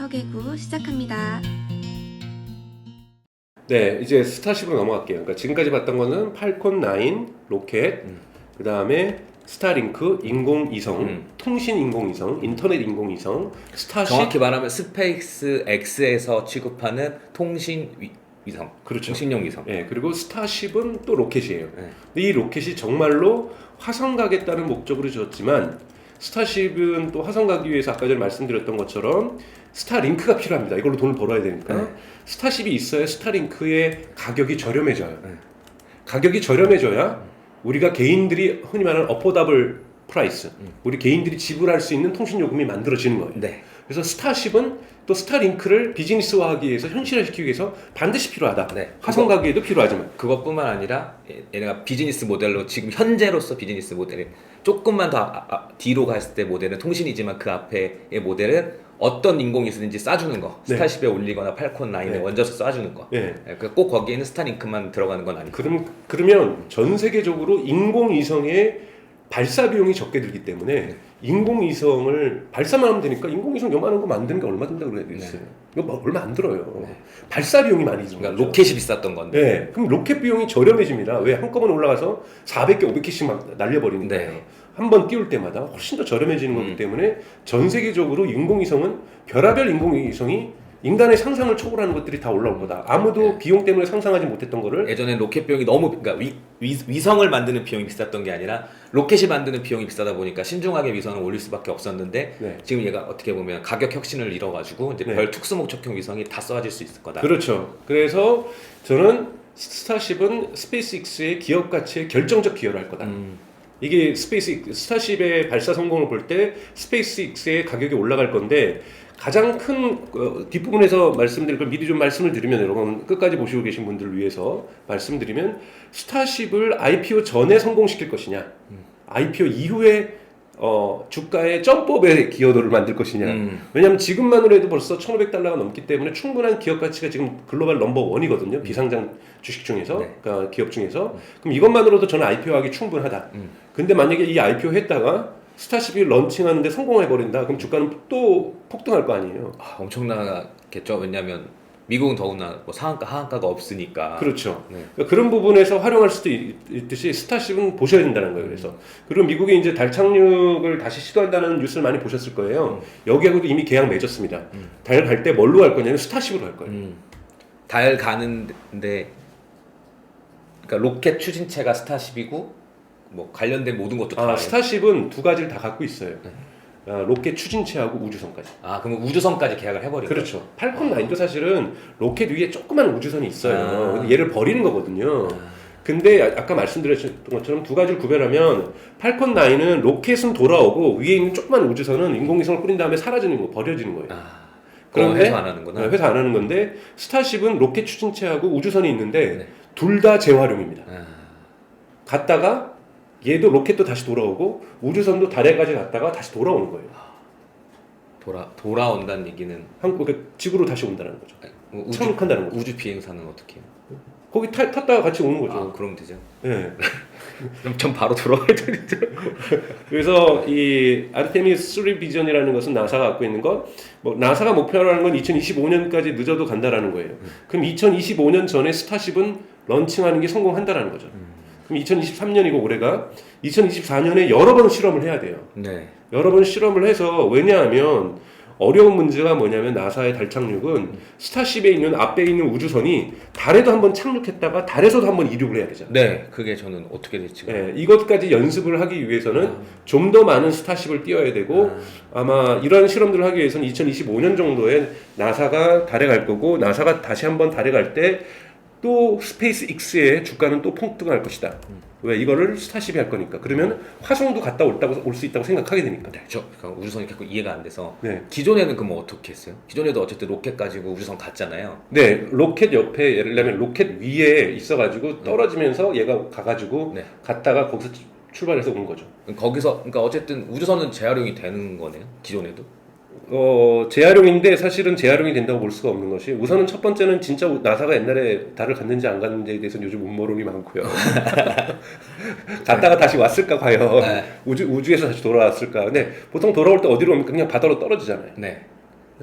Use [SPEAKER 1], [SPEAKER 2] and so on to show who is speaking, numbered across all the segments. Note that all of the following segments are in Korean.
[SPEAKER 1] 서개구 시작합니다.
[SPEAKER 2] 네, 이제 스타쉽으로 넘어갈게요. 그러니까 지금까지 봤던 거는 팔콘 9, 로켓,
[SPEAKER 3] 음.
[SPEAKER 2] 그 다음에 스타링크, 인공위성,
[SPEAKER 3] 음.
[SPEAKER 2] 통신 인공위성, 인터넷 인공위성, 스타쉽.
[SPEAKER 3] 정확히 말하면 스페이스 X에서 취급하는 통신 위, 위성,
[SPEAKER 2] 그렇죠.
[SPEAKER 3] 통신용 위성.
[SPEAKER 2] 예, 그리고 스타쉽은 또 로켓이에요.
[SPEAKER 3] 네.
[SPEAKER 2] 근데 이 로켓이 정말로 화성 가겠다는 목적으로 지었지만 스타쉽은 또 화성 가기 위해서 아까 전에 말씀드렸던 것처럼 스타링크가 필요합니다. 이걸로 돈을 벌어야 되니까
[SPEAKER 3] 네.
[SPEAKER 2] 스타쉽이 있어야 스타링크의 가격이 저렴해져요.
[SPEAKER 3] 네.
[SPEAKER 2] 가격이 저렴해져야 우리가 개인들이 흔히 말하는 어포더블 프라이스,
[SPEAKER 3] 음.
[SPEAKER 2] 우리 개인들이 지불할 수 있는 통신 요금이 만들어지는 거예요.
[SPEAKER 3] 네.
[SPEAKER 2] 그래서 스타쉽은 또 스타링크를 비즈니스화하기 위해서 현실화시키기 위해서 반드시 필요하다.
[SPEAKER 3] 네.
[SPEAKER 2] 화성 가기에도 필요하지만
[SPEAKER 3] 그것뿐만 아니라 얘- 얘네가 비즈니스 모델로 지금 현재로서 비즈니스 모델이 조금만 더 아- 아- 뒤로 갔을 때 모델은 통신이지만 그 앞에의 모델은 어떤 인공위성인지 쏴주는 거
[SPEAKER 2] 네.
[SPEAKER 3] 스타쉽에 올리거나 팔콘 9에
[SPEAKER 2] 네.
[SPEAKER 3] 얹어서 쏴주는 거
[SPEAKER 2] 예.
[SPEAKER 3] 예, 그꼭 거기에는 스타링크만 들어가는 건 아니고
[SPEAKER 2] 그럼 그러면 전 세계적으로 인공위성의 발사 비용이 적게 들기 때문에
[SPEAKER 3] 네.
[SPEAKER 2] 인공위성을 발사만 하면 되니까 인공위성 요만한 거 만드는 게 얼마 든다고 그래야 되겠어요? 이거 뭐 얼마 안 들어요.
[SPEAKER 3] 네.
[SPEAKER 2] 발사 비용이 많이 드는
[SPEAKER 3] 그러니까. 로켓이 비쌌던 건데
[SPEAKER 2] 네, 그럼 로켓 비용이 저렴해집니다. 왜 한꺼번에 올라가서 400개, 500개씩 막 날려버리는
[SPEAKER 3] 네.
[SPEAKER 2] 거예요. 한번 띄울 때마다 훨씬 더 저렴해지는 거기
[SPEAKER 3] 음.
[SPEAKER 2] 때문에 전 세계적으로 인공위성은 별하별 인공위성이 인간의 상상을 초월하는 것들이 다 올라올 거다. 아무도
[SPEAKER 3] 네.
[SPEAKER 2] 비용 때문에 상상하지 못했던 거를
[SPEAKER 3] 예전에 로켓 비용이 너무 그러니까 위, 위, 위 성을 만드는 비용이 비쌌던 게 아니라 로켓이 만드는 비용이 비싸다 보니까 신중하게 위성을 올릴 수밖에 없었는데
[SPEAKER 2] 네.
[SPEAKER 3] 지금 얘가 어떻게 보면 가격 혁신을 이뤄가지고 이제
[SPEAKER 2] 네.
[SPEAKER 3] 별 특수 목적형 위성이 다 쏘아질 수 있을 거다.
[SPEAKER 2] 그렇죠. 그래서 저는 스타쉽은 스페이스X의 기업 가치에 결정적 기여를 할 거다.
[SPEAKER 3] 음,
[SPEAKER 2] 이게 스페이스 스타쉽의 발사 성공을 볼 때 스페이스X의 가격이 올라갈 건데 가장 큰 어, 뒷부분에서 말씀드릴 걸 미리 좀 말씀을 드리면 여러분 끝까지 보시고 계신 분들을 위해서 말씀드리면 스타쉽을 IPO 전에 성공시킬 것이냐 IPO 이후에 어, 주가의 점법의 기여도를 만들 것이냐
[SPEAKER 3] 음.
[SPEAKER 2] 왜냐하면 지금만으로 해도 벌써 1,500달러가 넘기 때문에 충분한 기업 가치가 지금 글로벌 넘버 원이거든요. 비상장 주식 중에서,
[SPEAKER 3] 네.
[SPEAKER 2] 그러니까 기업 중에서. 그럼 이것만으로도 저는 IPO하기 충분하다.
[SPEAKER 3] 음.
[SPEAKER 2] 근데 만약에 이 IPO 했다가 스타쉽이 런칭하는데 성공해버린다. 그럼 주가는 또 폭등할 거 아니에요.
[SPEAKER 3] 아, 엄청나겠죠. 왜냐하면 미국은 더구나 뭐 상한가 하한가가 없으니까.
[SPEAKER 2] 그렇죠.
[SPEAKER 3] 네.
[SPEAKER 2] 그러니까 그런 부분에서 활용할 수도 있, 있듯이 스타쉽은 보셔야 된다는 거예요. 그래서 그리고 미국이 이제 달 착륙을 다시 시도한다는 뉴스를 많이 보셨을 거예요. 여기하고도 이미 계약 맺었습니다.
[SPEAKER 3] 음.
[SPEAKER 2] 달갈 때 뭘로 갈 거냐면 스타쉽으로 갈 거예요.
[SPEAKER 3] 음. 달 가는데 그러니까 로켓 추진체가 스타쉽이고 뭐 관련된 모든 것도 다.
[SPEAKER 2] 아. 스타쉽은 두 가지를 다 갖고 있어요.
[SPEAKER 3] 네.
[SPEAKER 2] 아, 로켓 추진체하고 우주선까지.
[SPEAKER 3] 아 그러면 우주선까지 계약을 거예요?
[SPEAKER 2] 그렇죠. 팔콘 9도 사실은 로켓 위에 조그만 우주선이 있어요.
[SPEAKER 3] 아.
[SPEAKER 2] 근데 얘를 버리는 거거든요.
[SPEAKER 3] 아.
[SPEAKER 2] 근데 아- 아까 말씀드렸던 것처럼 두 가지를 구별하면 팔콘 9은 로켓은 돌아오고 위에 있는 조그만 우주선은 인공위성을 뿌린 다음에 사라지는 거, 버려지는 거예요.
[SPEAKER 3] 아, 그럼
[SPEAKER 2] 그런데-
[SPEAKER 3] 회수 안 하는구나.
[SPEAKER 2] 네, 회사 안 하는 건데 스타쉽은 로켓 추진체하고 우주선이 있는데
[SPEAKER 3] 네.
[SPEAKER 2] 둘다 재활용입니다.
[SPEAKER 3] 아,
[SPEAKER 2] 갔다가 얘도 로켓도 다시 돌아오고 우주선도 달에까지 갔다가 다시 돌아오는 거예요.
[SPEAKER 3] 돌아 돌아온다는 얘기는
[SPEAKER 2] 한국 그 지구로 다시 온다는 거죠.
[SPEAKER 3] 뭐 우주
[SPEAKER 2] 착륙한다는 거죠.
[SPEAKER 3] 우주 비행사는 어떻게 해요?
[SPEAKER 2] 거기 타, 탔다가 같이 오는 거죠.
[SPEAKER 3] 아, 그럼 되죠.
[SPEAKER 2] 예.
[SPEAKER 3] 그럼 전 바로 돌아와야 되죠.
[SPEAKER 2] 그래서 이 아르테미스 3 비전이라는 것은 나사가 갖고 있는 것, 뭐 나사가 목표하는 건 2025년까지 늦어도 간다라는 거예요. 그럼 2025년 전에 스타쉽은 런칭하는 게 성공한다라는 거죠. 그럼 2023년이고 올해가 2024년에 여러 번 실험을 해야 돼요.
[SPEAKER 3] 네.
[SPEAKER 2] 여러 번 실험을 해서 왜냐하면 어려운 문제가 뭐냐면 나사의 달 착륙은 스타쉽에 있는 앞에 있는 우주선이 달에도 한번 착륙했다가 달에서도 한번 이륙을 해야 되잖아요.
[SPEAKER 3] 네, 그게 저는 어떻게 될지.
[SPEAKER 2] 예, 이것까지 연습을 하기 위해서는 좀더 많은 스타쉽을 띄워야 되고 아 마 이런 실험들을 하기 위해서는 2025년 정도에 나사가 달에 갈 거고 나사가 다시 한번 달에 갈 때 또 스페이스 X의 주가는 또 폭등할 것이다. 왜 이거를 스타쉽이 할 거니까. 그러면 화성도 갔다 올다고 올 수 있다고 생각하게 되니까.
[SPEAKER 3] 네, 저 그러니까 우주선이 자꾸 이해가 안 돼서
[SPEAKER 2] 네.
[SPEAKER 3] 기존에는 그럼 어떻게 했어요? 기존에도 어쨌든 로켓 가지고 우주선 갔잖아요.
[SPEAKER 2] 네, 로켓 옆에 예를 들면 로켓 위에 있어가지고 떨어지면서 얘가 가가지고
[SPEAKER 3] 네.
[SPEAKER 2] 갔다가 거기서 출발해서 온 거죠.
[SPEAKER 3] 거기서 그러니까 어쨌든 우주선은 재활용이 되는 거네요. 기존에도.
[SPEAKER 2] 어, 재활용인데 사실은 재활용이 된다고 볼 수가 없는 것이 우선은 첫 번째는 진짜 나사가 옛날에 달을 갔는지 안 갔는지에 대해서는 요즘 음모론이 많고요. 갔다가 다시 왔을까 과연
[SPEAKER 3] 네.
[SPEAKER 2] 우주 우주에서 다시 돌아왔을까? 근데 보통 돌아올 때 어디로 옵니까? 그냥 바다로 떨어지잖아요.
[SPEAKER 3] 네.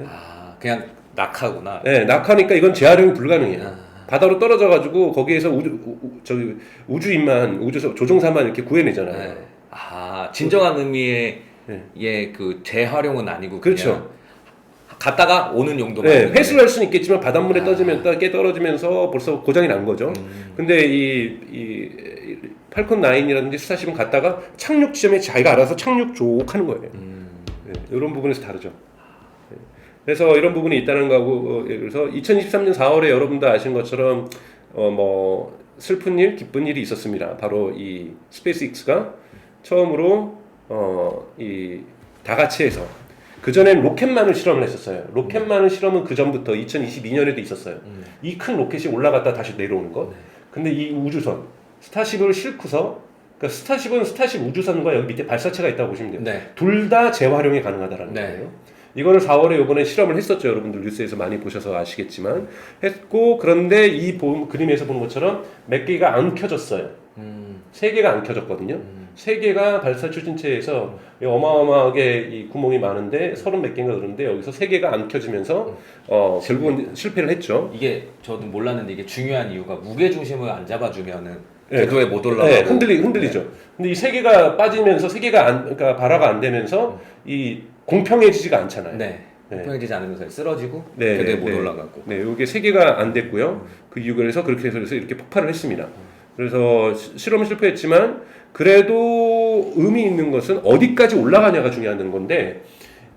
[SPEAKER 3] 아 그냥 낙하구나.
[SPEAKER 2] 네, 낙하니까 이건 재활용이 불가능해요.
[SPEAKER 3] 아.
[SPEAKER 2] 바다로 떨어져 가지고 거기에서 우주 우, 우- 저기 우주인만 우주 조종사만 이렇게 구해내잖아요.
[SPEAKER 3] 네. 아 진정한 의미의
[SPEAKER 2] 네.
[SPEAKER 3] 예 그 재활용은 아니고
[SPEAKER 2] 그렇죠.
[SPEAKER 3] 갔다가 오는 용도만.
[SPEAKER 2] 네. 회수를 할 수는 있겠지만 바닷물에
[SPEAKER 3] 아.
[SPEAKER 2] 떠지면 깨 떨어지면서 벌써 고장이 난 거죠.
[SPEAKER 3] 음.
[SPEAKER 2] 근데 이, 이, 이 팔콘 9이라든지 스타쉽은 갔다가 착륙 지점에 자기가 알아서 착륙 쪽 하는 거예요.
[SPEAKER 3] 음.
[SPEAKER 2] 네, 이런 부분에서 다르죠. 네. 그래서 이런 부분이 있다는 거고 어, 예, 그래서 2023년 4월에 여러분도 아신 것처럼 어 뭐 슬픈 일, 기쁜 일이 있었습니다. 바로 이 스페이스X가 처음으로 어 이 다 같이 해서 그 전엔 로켓만을 실험을 했었어요. 로켓만을 실험은 그 전부터 2022년에도 있었어요.
[SPEAKER 3] 음.
[SPEAKER 2] 이큰 로켓이 올라갔다 다시 내려오는 것. 근데 이 우주선 스타쉽을 싣고서 그러니까 스타쉽은 스타쉽 우주선과 여기 밑에 발사체가 있다고 보시면 돼요.
[SPEAKER 3] 네.
[SPEAKER 2] 둘 다 재활용이 가능하다라는
[SPEAKER 3] 네.
[SPEAKER 2] 거예요. 이거를 4월에 이번에 실험을 했었죠. 여러분들 뉴스에서 많이 보셔서 아시겠지만 했고 그런데 이 보- 그림에서 보는 것처럼 몇 개가 안 켜졌어요.
[SPEAKER 3] 음.
[SPEAKER 2] 세 개가 안 켜졌거든요.
[SPEAKER 3] 음.
[SPEAKER 2] 세 개가 발사 추진체에서 어마어마하게 이 구멍이 많은데 서른 몇 개인가 그러는데 여기서 세 개가 안 켜지면서 어 결국은 실패를 했죠.
[SPEAKER 3] 이게 저도 몰랐는데 이게 중요한 이유가 무게 중심을 안 잡아주면은
[SPEAKER 2] 네.
[SPEAKER 3] 궤도에 못 올라가고
[SPEAKER 2] 네, 흔들리 흔들리죠. 근데 이 세 개가 빠지면서 세 개가 안 그러니까 발화가 안 되면서 이 공평해지지가 않잖아요.
[SPEAKER 3] 네.
[SPEAKER 2] 네.
[SPEAKER 3] 평해지지 않으면서 쓰러지고
[SPEAKER 2] 네,
[SPEAKER 3] 궤도에
[SPEAKER 2] 네,
[SPEAKER 3] 못
[SPEAKER 2] 네.
[SPEAKER 3] 올라가고.
[SPEAKER 2] 네, 이게 세 개가 안 됐고요. 그 이유가 그래서 그렇게 해서 이렇게 폭발을 했습니다. 그래서 시- 실험은 실패했지만 그래도 의미 있는 것은 어디까지 올라가냐가 중요한 건데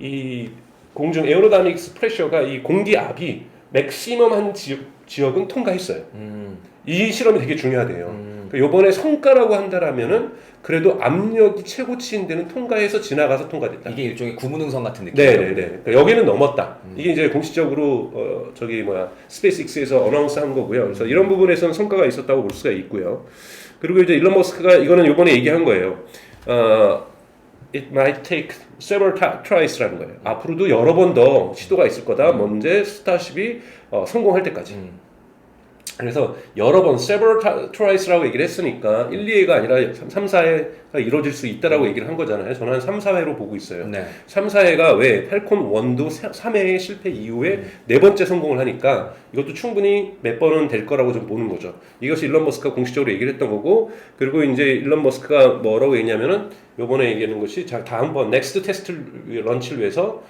[SPEAKER 2] 이 공중 에어로다믹스 프레셔가 이 공기 압이 맥시멈 한 지역, 지역은 통과했어요.
[SPEAKER 3] 음.
[SPEAKER 2] 이 실험이 되게 중요하대요.
[SPEAKER 3] 음.
[SPEAKER 2] 그 요번에 성과라고 한다라면은 그래도 압력이 최고치인 데는 통과해서 지나가서 통과됐다.
[SPEAKER 3] 이게 일종의 구문응선 같은 느낌이죠.
[SPEAKER 2] 네네네. 그러니까 여기는 넘었다. 이게 이제 공식적으로 어, 저기 뭐야 스페이스X에서 어나운스한 거고요. 그래서 이런 부분에서는 성과가 있었다고 볼 수가 있고요. 그리고 이제 일론 머스크가 이거는 이번에 얘기한 거예요. 어, it might take several tries라는 거예요. 앞으로도 여러 번 더 시도가 있을 거다. 먼저 스타쉽이 어, 성공할 때까지.
[SPEAKER 3] 음.
[SPEAKER 2] 그래서 여러 번 several tries라고 얘기를 했으니까 1, 2회가 아니라 3, 4회가 이루어질 수 있다라고 얘기를 한 거잖아요. 저는 한 3, 4회로 보고 있어요.
[SPEAKER 3] 네.
[SPEAKER 2] 3, 4회가 왜 팔콘 1도 3회의 실패 이후에 네 번째 성공을 하니까 이것도 충분히 몇 번은 될 거라고 좀 보는 거죠. 이것이 일론 머스크가 공식적으로 얘기를 했던 거고 그리고 이제 일론 머스크가 뭐라고 얘기냐면은 요번에 얘기하는 것이 자 다음번 넥스트 테스트 런치를 위해서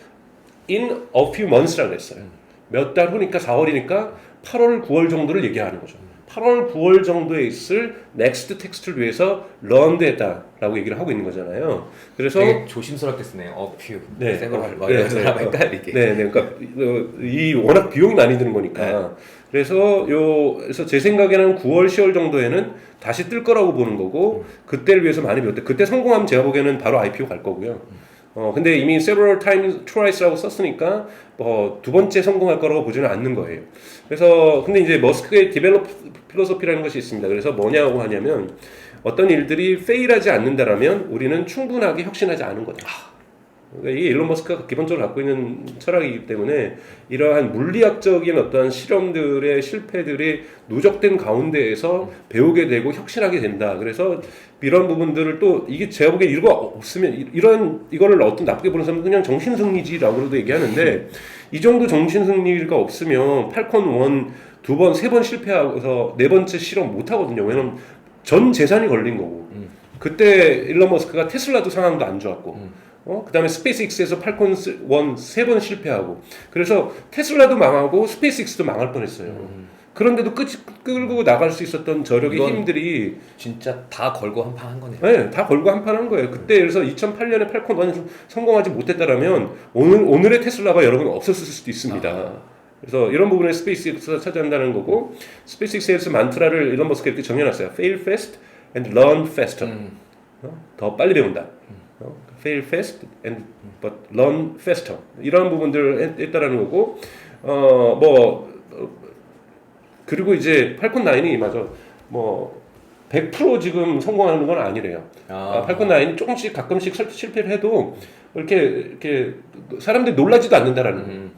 [SPEAKER 2] in a few months라고 했어요. 몇 달 후니까 4월이니까 8월, 9월 정도를 얘기하는 거죠. 8월, 9월 정도에 있을 넥스트 텍스트를 위해서 런드했다라고 얘기를 하고 있는 거잖아요. 그래서
[SPEAKER 3] 되게 조심스럽게 쓰네요. 어퓨.
[SPEAKER 2] 네.
[SPEAKER 3] 뭐
[SPEAKER 2] 네,
[SPEAKER 3] 이런
[SPEAKER 2] 네,
[SPEAKER 3] 사람
[SPEAKER 2] 어.
[SPEAKER 3] 헷갈리게.
[SPEAKER 2] 네, 네, 그러니까 어, 이 워낙 비용이 많이 드는 거니까.
[SPEAKER 3] 네.
[SPEAKER 2] 그래서 요 그래서 제 생각에는 9월, 10월 정도에는 다시 뜰 거라고 보는 거고 그때를 위해서 많이 배웠대. 그때 성공하면 제가 보기에는 바로 IPO 갈 거고요. 어 근데 이미 several times twice라고 썼으니까 뭐두 번째 성공할 거라고 보지는 않는 거예요. 그래서 근데 이제 머스크의 디벨롭 필로소피라는 것이 있습니다. 그래서 뭐냐고 하냐면 어떤 일들이 페일하지 않는다라면 우리는 충분하게 혁신하지 않은 거다. 그러니까 이게 일론 머스크가 기본적으로 갖고 있는 철학이기 때문에 이러한 물리학적인 어떠한 실험들의 실패들이 누적된 가운데에서 배우게 되고 혁신하게 된다. 그래서 이런 부분들을 또 이게 제가 보기에 이거 없으면 이- 이런 이거를 어떤 나쁘게 보는 사람은 그냥 정신승리지라고도 얘기하는데 이 정도 정신승리가 없으면 팔콘 원 두 번, 세 번 실패하고서 네 번째 실험 못 하거든요. 왜냐면 전 재산이 걸린 거고. 그때 일론 머스크가 테슬라도 상황도 안 좋았고. 어? 그 다음에 스페이스X에서 팔콘 1세 번 실패하고. 그래서 테슬라도 망하고 스페이스X도 망할 뻔했어요. 그런데도 끌, 끌고 나갈 수 있었던 저력의 힘들이
[SPEAKER 3] 진짜 다 걸고 한 판 한 거네요.
[SPEAKER 2] 네, 다 걸고 한 판 한 거예요. 그때 그래서 2008년에 팔콘 1 성공하지 못했다라면 오늘 오늘의 테슬라가 여러분 없었을 수도 있습니다. 그래서 이런 부분에 스페이스X가 차지한다는 거고 스페이스X에서 만트라를 일론 머스크가 이렇게 정해놨어요. Fail fast and learn faster.
[SPEAKER 3] 음.
[SPEAKER 2] 어? 더 빨리 배운다. 어? Fail fast and but learn faster. 이런 부분들을 했, 했다라는 거고 어뭐 어, 그리고 이제 팔콘 9이 맞아 뭐 100% 지금 성공하는 건 아니래요. 아,
[SPEAKER 3] 아.
[SPEAKER 2] 팔콘 9이 조금씩 가끔씩 설- 실패를 해도 이렇게 이렇게 사람들이 놀라지도 않는다라는.
[SPEAKER 3] 음.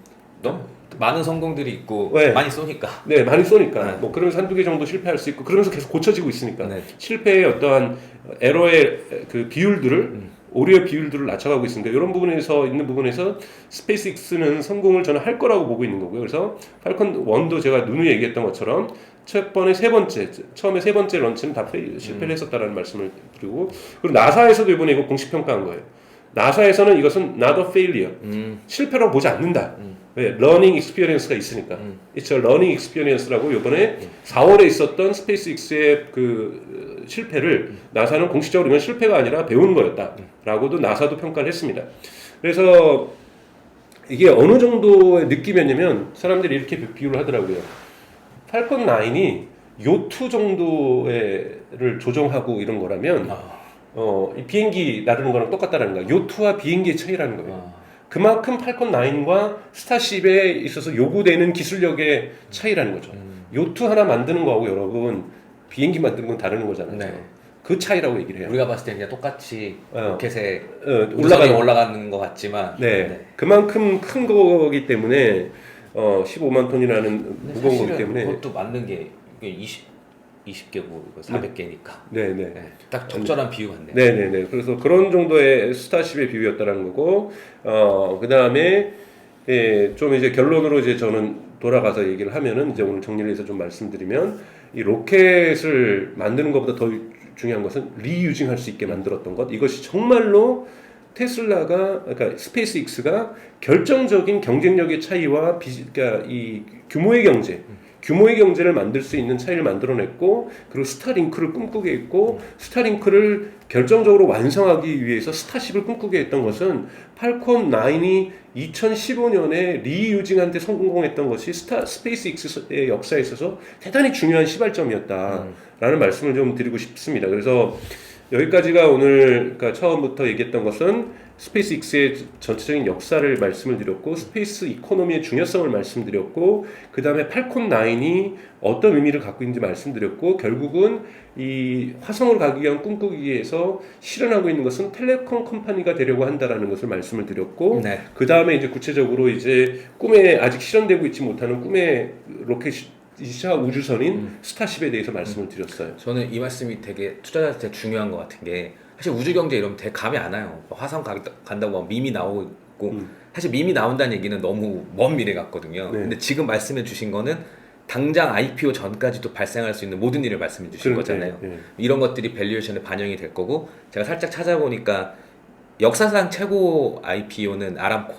[SPEAKER 3] 많은 성공들이 있고
[SPEAKER 2] 네.
[SPEAKER 3] 많이 쏘니까.
[SPEAKER 2] 네, 많이 쏘니까.
[SPEAKER 3] 네.
[SPEAKER 2] 뭐 그러면서 한두 개 정도 실패할 수 있고 그러면서 계속 고쳐지고 있으니까.
[SPEAKER 3] 네.
[SPEAKER 2] 실패의 어떠한 에러의 그 비율들을 오히려 비율들을 낮춰가고 있습니다. 이런 부분에서 있는 부분에서 스페이스X는 성공을 저는 할 거라고 보고 있는 거고요. 그래서 팔컨 1도 제가 누누이 얘기했던 것처럼 첫 번에 세 번째 처음에 세 번째 런치는 다 실패를 했었다라는 말씀을 드리고 그리고 나사에서도 이번에 이거 공식 평가한 거예요. 나사에서는 이것은 not a failure
[SPEAKER 3] 음.
[SPEAKER 2] 실패라고 보지 않는다.
[SPEAKER 3] 음.
[SPEAKER 2] 왜? learning experience가 있으니까.
[SPEAKER 3] 음.
[SPEAKER 2] It's a learning experience라고 이번에 4월에 있었던 스페이스X의 그 어, 실패를 나사는 공식적으로 이건 실패가 아니라 배우는 거였다라고도 나사도 평가를 했습니다. 그래서 이게 어느 정도의 느낌이었냐면 사람들이 이렇게 비- 비유를 하더라고요. 팔콘 9이 요트 정도를 조정하고 이런 거라면
[SPEAKER 3] 아.
[SPEAKER 2] 어, 이 비행기 나르는 거랑 똑같다라는 거야. 요트와 비행기의 차이라는 거예요.
[SPEAKER 3] 아.
[SPEAKER 2] 그만큼 팔콘 9과 스타쉽에 있어서 요구되는 기술력의 차이라는 거죠.
[SPEAKER 3] 음.
[SPEAKER 2] 요트 하나 만드는 거하고 여러분 비행기 만드는 건 다른 거잖아요.
[SPEAKER 3] 네.
[SPEAKER 2] 그 차이라고 얘기를 해요.
[SPEAKER 3] 우리가 봤을 때 그냥 똑같이
[SPEAKER 2] 어.
[SPEAKER 3] 로켓에
[SPEAKER 2] 어,
[SPEAKER 3] 올라가는
[SPEAKER 2] 올라가는
[SPEAKER 3] 올라가는 것 같지만
[SPEAKER 2] 네. 그만큼 큰 거기 때문에 어, 15만 톤이라는 무거운 거기 때문에
[SPEAKER 3] 그것도 맞는 게 이게 20 20개국 400개니까
[SPEAKER 2] 네, 네.
[SPEAKER 3] 네. 딱 적절한 비유 같네요.
[SPEAKER 2] 네 네 네. 그래서 그런 정도의 스타쉽의 비유였다라는 거고, 어, 그 다음에, 예, 좀 이제 결론으로 이제 저는 돌아가서 얘기를 하면은, 이제 오늘 정리를 해서 좀 말씀드리면, 이 로켓을 만드는 것보다 더 중요한 것은 리유징 할 수 있게 만들었던 것. 이것이 정말로 테슬라가, 그러니까 스페이스X가 결정적인 경쟁력의 차이와 비, 그러니까 이 규모의 경제, 규모의 경제를 만들 수 있는 차이를 만들어냈고 그리고 스타링크를 꿈꾸게 했고 스타링크를 결정적으로 완성하기 위해서 스타쉽을 꿈꾸게 했던 것은 팔콘 9이 2015년에 리유징한테 성공했던 것이 스타 스페이스X의 역사에 있어서 대단히 중요한 시발점이었다라는 말씀을 좀 드리고 싶습니다. 그래서 여기까지가 오늘 그러니까 처음부터 얘기했던 것은 스페이스X의 전체적인 역사를 말씀을 드렸고 스페이스 이코노미의 중요성을 말씀드렸고 그 다음에 팔콘 9이 어떤 의미를 갖고 있는지 말씀드렸고 결국은 이 화성을 가기 위한 꿈꾸기 위해서 실현하고 있는 것은 텔레콤 컴퍼니가 되려고 한다라는 것을 말씀을 드렸고
[SPEAKER 3] 네.
[SPEAKER 2] 그 다음에 이제 구체적으로 이제 꿈에 아직 실현되고 있지 못하는 꿈의 로켓이자 우주선인 스타쉽에 대해서 말씀을 드렸어요.
[SPEAKER 3] 저는 이 말씀이 되게 투자자한테 중요한 것 같은 게 사실 우주 경제 이러면 되게 감이 안 와요. 뭐 화성 가, 간다고 막 밈이 나오고
[SPEAKER 2] 음.
[SPEAKER 3] 사실 밈이 나온다는 얘기는 너무 먼 미래 같거든요.
[SPEAKER 2] 네.
[SPEAKER 3] 근데 지금 말씀해 주신 거는 당장 IPO 전까지도 발생할 수 있는 모든 일을 말씀해 주신
[SPEAKER 2] 그렇죠.
[SPEAKER 3] 거잖아요.
[SPEAKER 2] 예, 예.
[SPEAKER 3] 이런 것들이 밸류에이션에 반영이 될 거고 제가 살짝 찾아보니까 역사상 최고 IPO는 아람코.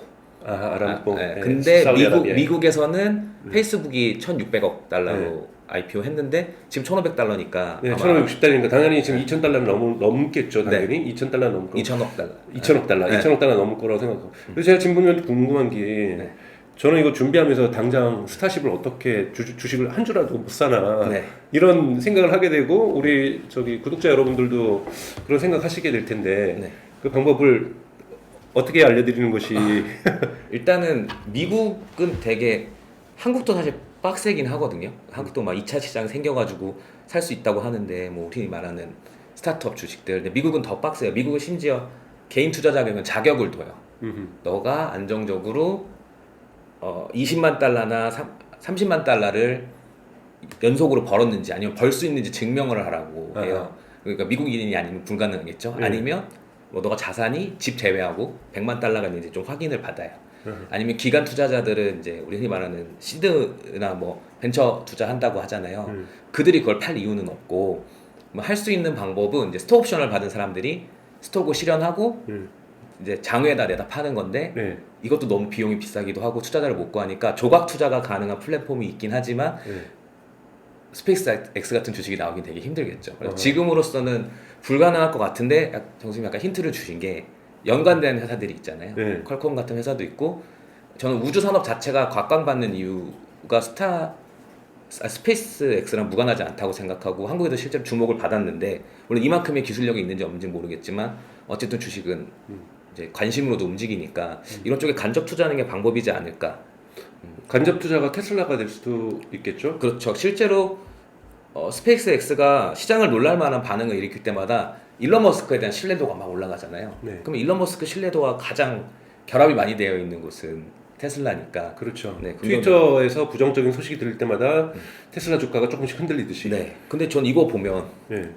[SPEAKER 2] 아, 아람코.
[SPEAKER 3] 아, 네.
[SPEAKER 2] 예,
[SPEAKER 3] 근데 미국. 미국에서는 페이스북이 1,600억 달러로 IPO 했는데 지금 1,500달러니까
[SPEAKER 2] 네, 1,560달러니까 당연히 지금 2,000달러는 넘, 넘겠죠. 당연히 2,000달러 넘고
[SPEAKER 3] 2,000억 달러.
[SPEAKER 2] 2천억 달러,
[SPEAKER 3] 네.
[SPEAKER 2] 2천억 달러 넘을 거라고 생각하고. 그래서 제가 진분님한테 궁금한 게
[SPEAKER 3] 네.
[SPEAKER 2] 저는 이거 준비하면서 당장 스타쉽을 어떻게 주, 주식을 한 주라도 못 사나
[SPEAKER 3] 네.
[SPEAKER 2] 이런 생각을 하게 되고 우리 저기 구독자 여러분들도 그런 생각하시게 될 텐데
[SPEAKER 3] 네.
[SPEAKER 2] 그 방법을 어떻게 알려드리는 것이
[SPEAKER 3] 일단은 미국은 되게 한국도 사실 빡세긴 하거든요. 한국도 막 2차 시장 생겨가지고 살 수 있다고 하는데 뭐 우리 말하는 스타트업 주식들. 근데 미국은 더 빡세요. 미국은 심지어 개인 투자 자격은 자격을 둬요.
[SPEAKER 2] 음흠.
[SPEAKER 3] 너가 안정적으로 어 20만 달러나 3, 30만 달러를 연속으로 벌었는지 아니면 벌 수 있는지 증명을 하라고 해요. 그러니까 미국인이 아니면 불가능하겠죠.
[SPEAKER 2] 네.
[SPEAKER 3] 아니면 뭐 너가 자산이 집 제외하고 100만 달러가 있는지 좀 확인을 받아요.
[SPEAKER 2] 음.
[SPEAKER 3] 아니면 기관 투자자들은 이제 우리 흔히 말하는 시드나 뭐 벤처 투자한다고 하잖아요.
[SPEAKER 2] 음.
[SPEAKER 3] 그들이 그걸 팔 이유는 없고 뭐 할 수 있는 방법은 이제 스톡 옵션을 받은 사람들이 스톡을 실현하고
[SPEAKER 2] 음.
[SPEAKER 3] 이제 장외에다 내다 파는 건데
[SPEAKER 2] 네.
[SPEAKER 3] 이것도 너무 비용이 비싸기도 하고 투자자를 못 구하니까 조각 투자가 가능한 플랫폼이 있긴 하지만
[SPEAKER 2] 네.
[SPEAKER 3] 스페이스 X 같은 주식이 나오긴 되게 힘들겠죠.
[SPEAKER 2] 어.
[SPEAKER 3] 지금으로서는 불가능할 것 같은데 약- 정수님 약간 힌트를 주신 게 연관된 회사들이 있잖아요.
[SPEAKER 2] 네.
[SPEAKER 3] 퀄컴 같은 회사도 있고 저는 우주 산업 자체가 곽광받는 이유가 스타 아, 스페이스 X랑 무관하지 않다고 생각하고 한국에도 실제로 주목을 받았는데 물론 이만큼의 기술력이 있는지 없는지 는 모르겠지만 어쨌든 주식은
[SPEAKER 2] 음.
[SPEAKER 3] 이제 관심으로도 움직이니까 이런 쪽에 간접 투자하는 게 방법이지 않을까
[SPEAKER 2] 간접 투자가 테슬라가 될 수도 있겠죠.
[SPEAKER 3] 그렇죠. 실제로 어, 스페이스 X가 시장을 놀랄 만한 반응을 일으킬 때마다 일론 머스크에 대한 신뢰도가 막 올라가잖아요.
[SPEAKER 2] 네.
[SPEAKER 3] 그럼 일론 머스크 신뢰도와 가장 결합이 많이 되어 있는 곳은 테슬라니까.
[SPEAKER 2] 그렇죠.
[SPEAKER 3] 네,
[SPEAKER 2] 트위터에서 부정적인 소식이 들릴 때마다 테슬라 주가가 조금씩 흔들리듯이.
[SPEAKER 3] 네. 근데 전 이거 보면
[SPEAKER 2] 네.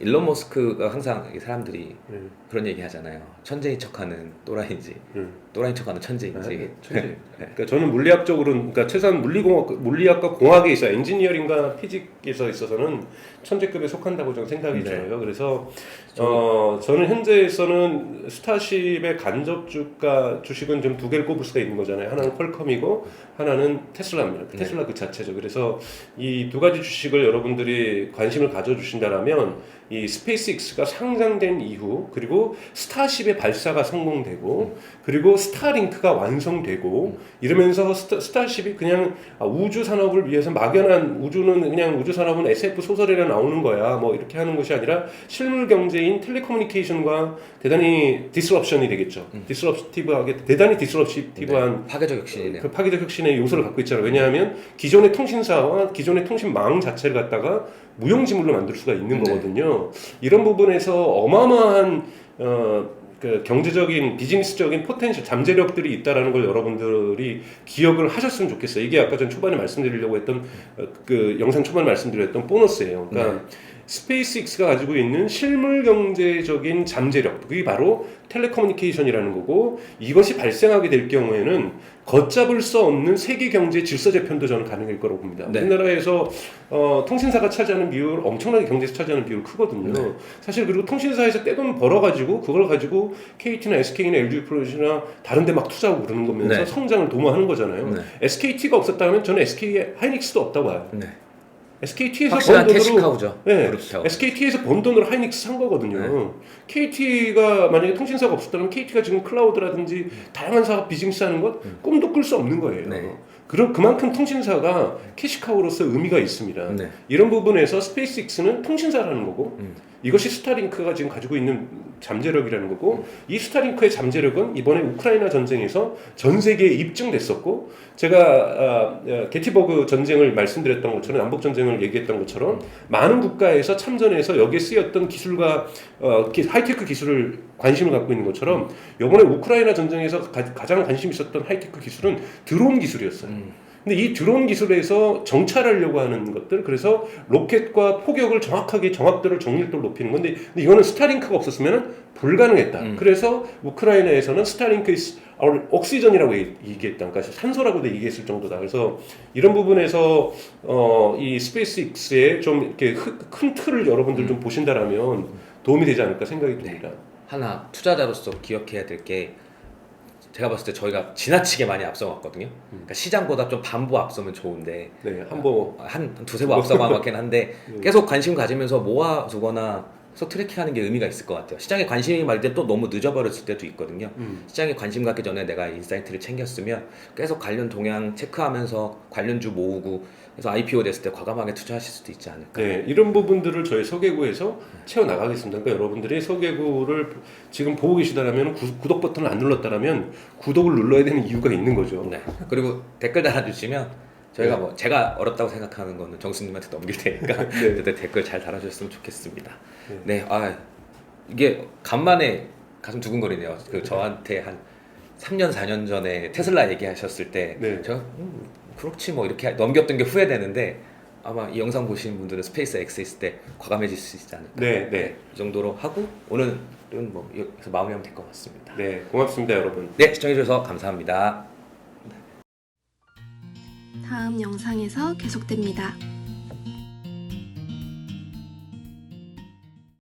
[SPEAKER 3] 일론 머스크가 항상 이 사람들이
[SPEAKER 2] 네.
[SPEAKER 3] 그런 얘기 하잖아요. 천재인 척하는 또라이인지
[SPEAKER 2] 네.
[SPEAKER 3] 또라이인 척하는 천재인지.
[SPEAKER 2] 아, 천재.
[SPEAKER 3] 네.
[SPEAKER 2] 그러니까 저는 물리학적으로 그러니까 최소한 물리공학 물리학과 공학에 있어 엔지니어링과 피직에서 있어서는 천재급에 속한다고 저는 생각이
[SPEAKER 3] 네.
[SPEAKER 2] 들어요. 그래서 어 저는 현재에서는 스타쉽의 간접 주가 주식은 좀 두 개를 꼽을 수가 있는 거잖아요. 하나는 퀄컴이고 하나는 테슬라입니다.
[SPEAKER 3] 네.
[SPEAKER 2] 테슬라 그 자체죠. 그래서 이 두 가지 주식을 여러분들이 관심을 가져주신다라면 이 스페이스X가 상장된 이후 그리고 스타쉽의 발사가 성공되고 그리고 스타링크가 완성되고 이러면서 스타, 스타쉽이 그냥 아, 우주 산업을 위해서 막연한 우주는 그냥 우주 산업은 SF 소설에 나오는 거야 뭐 이렇게 하는 것이 아니라 실물 경제인 텔레커뮤니케이션과 대단히 디스럽션이 되겠죠. 디스럽티브하게 대단히 디스럽티브한
[SPEAKER 3] 네. 파괴적 혁신이네요.
[SPEAKER 2] 그 파괴적 혁신의 요소를 갖고 있잖아요. 왜냐하면 기존의 통신사와 기존의 통신망 자체를 갖다가 무용지물로 만들 수가 있는
[SPEAKER 3] 네.
[SPEAKER 2] 거거든요. 이런 부분에서 어마어마한 어, 그 경제적인 비즈니스적인 포텐셜 잠재력들이 있다라는 걸 여러분들이 기억을 하셨으면 좋겠어요. 이게 아까 전 초반에 말씀드리려고 했던 어, 그 영상 초반에 말씀드렸던 보너스예요. 그러니까 스페이스X가 가지고 있는 실물 경제적인 잠재력 그게 바로 텔레커뮤니케이션이라는 거고 이것이 발생하게 될 경우에는 걷잡을 수 없는 세계 경제 질서 재편도 저는 가능할 거라고 봅니다.
[SPEAKER 3] 네.
[SPEAKER 2] 우리나라에서 어, 통신사가 차지하는 비율 엄청나게 경제에서 차지하는 비율 크거든요.
[SPEAKER 3] 네.
[SPEAKER 2] 사실 그리고 통신사에서 떼돈 벌어가지고 그걸 가지고 KT나 SK나 LG 프로지나 다른 데 막 투자하고 그러는 거면서
[SPEAKER 3] 네.
[SPEAKER 2] 성장을 도모하는 거잖아요.
[SPEAKER 3] 네.
[SPEAKER 2] SKT가 없었다면 저는 SK 하이닉스도 없다고 봐요.
[SPEAKER 3] 네.
[SPEAKER 2] SKT에서
[SPEAKER 3] 확실한
[SPEAKER 2] 번 돈으로
[SPEAKER 3] 캐시카우죠.
[SPEAKER 2] 네,
[SPEAKER 3] 그렇죠.
[SPEAKER 2] SKT에서 번 돈으로 하이닉스 산 거거든요.
[SPEAKER 3] 네.
[SPEAKER 2] KT가 만약에 통신사가 없었다면 KT가 지금 클라우드라든지 다양한 사업 비즈니스 하는 것 꿈도 꿀 수 없는 거예요.
[SPEAKER 3] 음. 네.
[SPEAKER 2] 그럼 그만큼 통신사가 캐시카우로서 의미가 있습니다.
[SPEAKER 3] 네.
[SPEAKER 2] 이런 부분에서 스페이스X는 통신사라는 거고
[SPEAKER 3] 음.
[SPEAKER 2] 이것이 스타링크가 지금 가지고 있는 잠재력이라는 거고 이 스타링크의 잠재력은 이번에 우크라이나 전쟁에서 전 세계에 입증됐었고 제가 아, 아, 게티버그 전쟁을 말씀드렸던 것처럼 남북 전쟁을 얘기했던 것처럼 많은 국가에서 참전해서 여기에 쓰였던 기술과 어, 기- 하이테크 기술을 관심을 갖고 있는 것처럼 이번에 우크라이나 전쟁에서 가, 장 관심 있었던 하이테크 기술은 드론 기술이었어요.
[SPEAKER 3] 음.
[SPEAKER 2] 근데 이 드론 기술에서 정찰하려고 하는 것들 그래서 로켓과 포격을 정확하게 정확도를 정밀도를 높이는 건데 근데 이거는 스타링크가 없었으면 불가능했다.
[SPEAKER 3] 음.
[SPEAKER 2] 그래서 우크라이나에서는 스타링크 is our oxygen이라고 얘기- 얘기했다. 그러니까 산소라고도 얘기했을 정도다. 그래서 이런 부분에서 어, 이 스페이스X의 좀 이렇게 크- 큰 틀을 여러분들 좀 보신다라면 도움이 되지 않을까 생각이 듭니다.
[SPEAKER 3] 하나 투자자로서 기억해야 될게 제가 봤을 때 저희가 지나치게 많이 앞서갔거든요. 그러니까 시장보다 좀 반부 앞서면 좋은데
[SPEAKER 2] 네, 한번
[SPEAKER 3] 한 두세 번 앞서만 맞긴 한데
[SPEAKER 2] 네.
[SPEAKER 3] 계속 관심 가지면서 모아두거나 계속 트래킹하는 게 의미가 있을 것 같아요. 시장에 관심이 많을 때 또 너무 늦어버렸을 때도 있거든요.
[SPEAKER 2] 음.
[SPEAKER 3] 시장에 관심 갖기 전에 내가 인사이트를 챙겼으면 계속 관련 동향 체크하면서 관련주 모으고 그래서 IPO 됐을 때 과감하게 투자하실 수도 있지 않을까.
[SPEAKER 2] 네, 이런 부분들을 저희 서개구에서 채워 나가겠습니다. 그러니까 여러분들이 서개구를 지금 보고 계시다라면 구, 구독 버튼을 안 눌렀다라면 구독을 눌러야 되는 이유가 있는 거죠.
[SPEAKER 3] 네. 그리고 댓글 달아주시면 저희가
[SPEAKER 2] 네.
[SPEAKER 3] 뭐 제가 어렵다고 생각하는 거는 정수님한테 넘길 테니까
[SPEAKER 2] 네.
[SPEAKER 3] 그때 댓글 잘 달아주셨으면 좋겠습니다.
[SPEAKER 2] 네.
[SPEAKER 3] 네, 아 이게 간만에 가슴 두근거리네요. 그 저한테 한 3년 4년 전에 테슬라 얘기하셨을 때
[SPEAKER 2] 네.
[SPEAKER 3] 제가 음, 그렇지 뭐 이렇게 넘겼던 게 후회되는데 아마 이 영상 보시는 분들은 스페이스 X 있을 때 과감해질 수 있지 않을까.
[SPEAKER 2] 네, 네,
[SPEAKER 3] 이 정도로 하고 오늘은 뭐 여기서 마무리하면 될 것 같습니다.
[SPEAKER 2] 네, 고맙습니다, 여러분.
[SPEAKER 3] 네, 시청해주셔서 감사합니다.
[SPEAKER 1] 다음 영상에서 계속됩니다.